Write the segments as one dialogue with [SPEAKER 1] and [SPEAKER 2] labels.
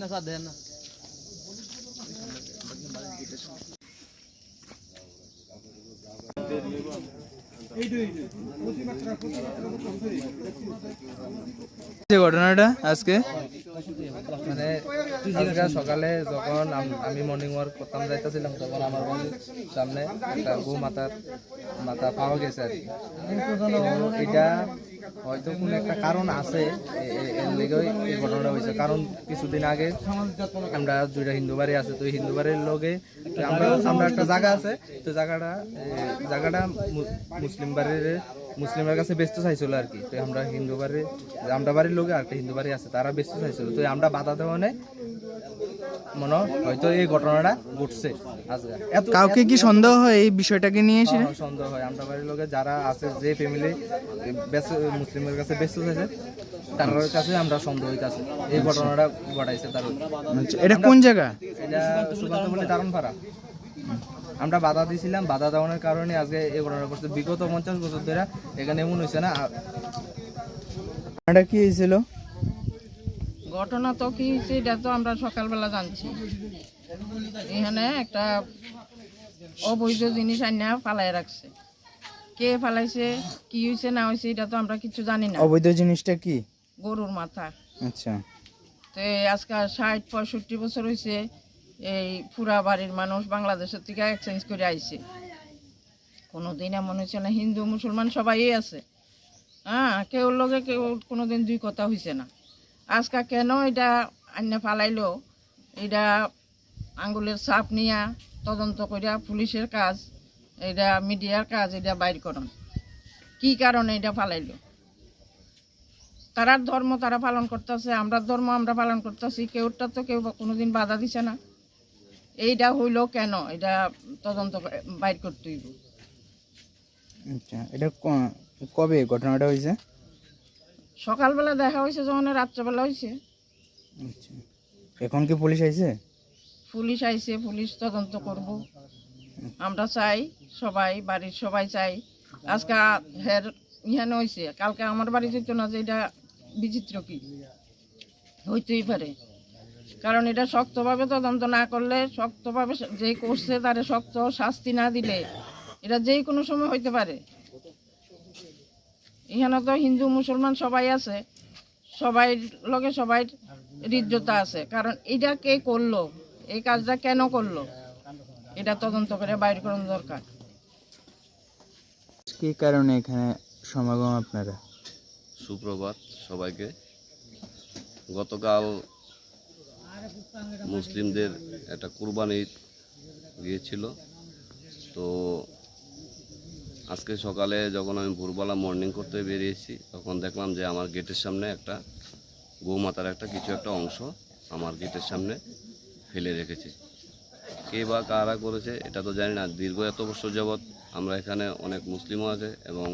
[SPEAKER 1] না স্যার দেন না
[SPEAKER 2] ঘটনাটা আজকে?
[SPEAKER 1] মানে আজকে সকালে যখন আমি মর্নিং ওয়ার্ক করতাম যাইতেছিলাম তখন আমার সামনে একটা গো মাতার মাথা পাওয়া গেছে আর কি। এটা হয়তো কোনো একটা কারণ আছে হয়েছে। কারণ কিছুদিন আগে আমরা দুইটা হিন্দু বাড়ি আছে, তো হিন্দু বাড়ির লগে আমরা আমরা একটা জায়গা আছে, তো জায়গাটা জায়গাটা মুসলিম বাড়ির, মুসলিমের কাছে ব্যস্ত চাইছিল আর কি। তো আমরা হিন্দু বাড়ি আমরা বাড়ির লোকে আর একটা হিন্দু বাড়ি আছে, তারা ব্যস্ত চাইছিল। তো আমরা বাধা দেওয়া নেই মনে হয়তো এই ঘটনাটা ঘটছে। আজকে
[SPEAKER 2] কাউকে কি সন্দেহ হয় এই বিষয়টাকে নিয়ে এসে?
[SPEAKER 1] সন্দেহ হয়? আমরা বাড়ির লোকে যারা আছে যে ফ্যামিলি মুসলিমের কাছে ব্যস্ত আছে তার কাছে আমরা সন্দেহ হইতাছে। এই ঘটনাটা ঘটাইছে তার
[SPEAKER 2] আচ্ছা, এটা কোন জায়গা?
[SPEAKER 1] এটা সুকান্ত বলে দারুণ পাড়া আমরা বাধা দিয়েছিলাম বাধা দেওয়ার কারণে আজকে এই ঘটনা করছে বিগত পঞ্চাশ বছর ধরে এখানে এমন হয়েছে না
[SPEAKER 2] এটা কি হয়েছিল
[SPEAKER 3] ঘটনা তো কি হয়েছে এটা তো আমরা সকালবেলা জানছি। এখানে একটা অবৈধ জিনিস আনিয়া ফালাই রাখছে। কে ফালাইছে কি হয়েছে না হয়েছে এটা তো আমরা কিছু জানি না।
[SPEAKER 2] অবৈধ জিনিসটা কি?
[SPEAKER 3] গরুর মাথা।
[SPEAKER 2] আচ্ছা।
[SPEAKER 3] তো আজকে ষাট পঁয়ষট্টি বছর হয়েছে এই পুরা বাড়ির মানুষ বাংলাদেশের থেকে এক্সচেঞ্জ করে আইছে। কোনোদিন এমন হয়েছে না হিন্দু মুসলমান সবাই আছে। হ্যাঁ কেউ লগে কেউ কোনোদিন দুই কথা হয়েছে না। আজকে কেন এটা আন্যা ফালাইলো? এটা আঙ্গুলের ছাপ নিয়া তদন্ত করিয়া পুলিশের কাজ, এটা মিডিয়ার কাজ, এটা বাইর করন। কি কারণে এটা ফালাইলো? তারার ধর্ম তারা পালন করতেছে, আমরা ধর্ম আমরা পালন করতেছি কেউটা তো কেউ কোনোদিন বাধা দিছে না। এইটা হইল কেন? এটা তদন্ত বাইর করতে হইব।
[SPEAKER 2] আচ্ছা এটা কবে ঘটনাটা হয়েছে?
[SPEAKER 3] সকালবেলা দেখা হয়েছে যখন রাত্রেবেলা হয়েছে।
[SPEAKER 2] আচ্ছা। এখন কি পুলিশ আইছে?
[SPEAKER 3] পুলিশ আইছে পুলিশ তদন্ত করব। আমরা চাই সবাই বাড়ির সবাই চাই। আজকে হের ইহানে হয়েছে কালকে আমার বাড়ি যেত না যে এটা বিচিত্র কি? হইতেই পারে। কারণ এটা শক্তভাবে তদন্ত না করলে শক্তভাবে যে করছে তারে শক্ত শাস্তি না দিলে এটা যেই কোনো সময় হইতে পারে। এখানে তো হিন্দু মুসলমান সবাই আছে। সবাই লগে সবাই হৃদ্যতা আছে। কারণ এটা কে করল? এই কাজটা কেন করল? এটা তদন্ত করে বাইর করানো দরকার।
[SPEAKER 2] কি কারণে এখানে সমাগম আপনারা?
[SPEAKER 4] সুপ্রভাত সবাইকে। গতকাল মুসলিমদের একটা কুরবানি ঈদ গিয়েছিল। তো আজকে সকালে যখন আমি ভোরবেলা মর্নিং করতে বেরিয়েছি, তখন দেখলাম যে আমার গেটের সামনে একটা গৌমাতার একটা কিছু একটা অংশ আমার গেটের সামনে ফেলে রেখেছে। কে বা কারা করেছে এটা তো জানি না। দীর্ঘ এত বছর যাবৎ আমরা এখানে অনেক মুসলিমও আছে এবং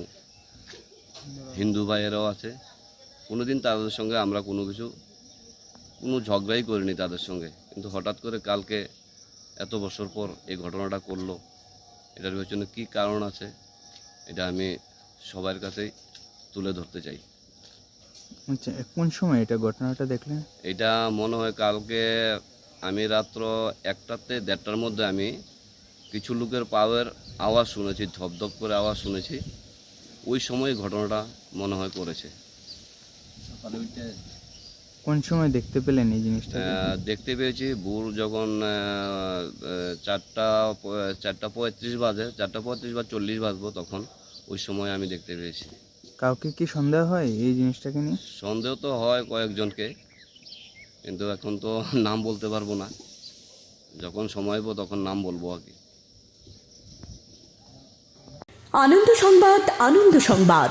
[SPEAKER 4] হিন্দু ভাইয়েরাও আছে। কোনো দিন তাদের সঙ্গে আমরা কোনো কিছু, কোনো ঝগড়াই করিনি তাদের সঙ্গে। কিন্তু হঠাৎ করে কালকে এত বছর পর এই ঘটনাটা করল, এটার পেছনে কী কারণ আছে? এটা আমি সবার কাছেই তুলে ধরতে চাই।
[SPEAKER 2] আচ্ছা কোন সময় এটা ঘটনাটা দেখলেন?
[SPEAKER 4] এটা মনে হয় কালকে আমি রাত্র একটাতে দেড়টার মধ্যে আমি কিছু লোকের পাওয়ার আওয়াজ শুনেছি ধপধপ করে আওয়াজ শুনেছি। ওই সময় ঘটনাটা মনে হয় করেছে।
[SPEAKER 2] কোন সময় দেখতে পেলেন এই জিনিসটা?
[SPEAKER 4] দেখতে পেয়েছি ভোর যখন চারটা চারটা পঁয়ত্রিশ বাজে চারটা পঁয়ত্রিশ বা চল্লিশ বাজবো তখন ওই সময় আমি দেখতে পেয়েছি।
[SPEAKER 2] কাউকে কি সন্দেহ হয় এই জিনিসটাকে নিয়ে?
[SPEAKER 4] সন্দেহ তো হয় কয়েকজনকে কিন্তু এখন তো নাম বলতে পারব না। যখন সময় হব তখন নাম বলব আর কি।
[SPEAKER 5] আনন্দ সংবাদ আনন্দ সংবাদ।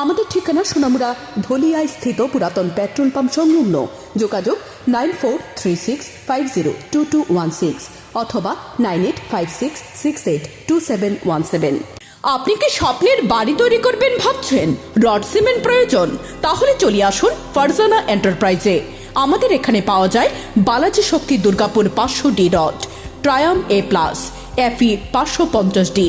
[SPEAKER 5] আমাদের ঠিকানা সোনামুড়া ধলিয়ায় স্থিত পুরাতন পেট্রোল পাম্প সংলগ্ন। যোগাযোগ nine four three six five zero two two one six অথবা nine eight five six six eight two seven one seven. আপনি কি স্বপ্নের বাড়ি তৈরি করবেন ভাবছেন? রড সিমেন্ট প্রয়োজন? তাহলে চলে আসুন ফারজানা এন্টারপ্রাইজে। আমাদের এখানে পাওয়া যায় বালাজি শক্তি দুর্গাপুর পাঁচশো ডি রড, ট্রায়াম এ প্লাস, এফি পাঁচশো পঞ্চাশ D.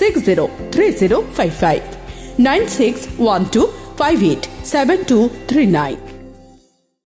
[SPEAKER 5] six zero three zero five five nine six one two five eight seven two three nine.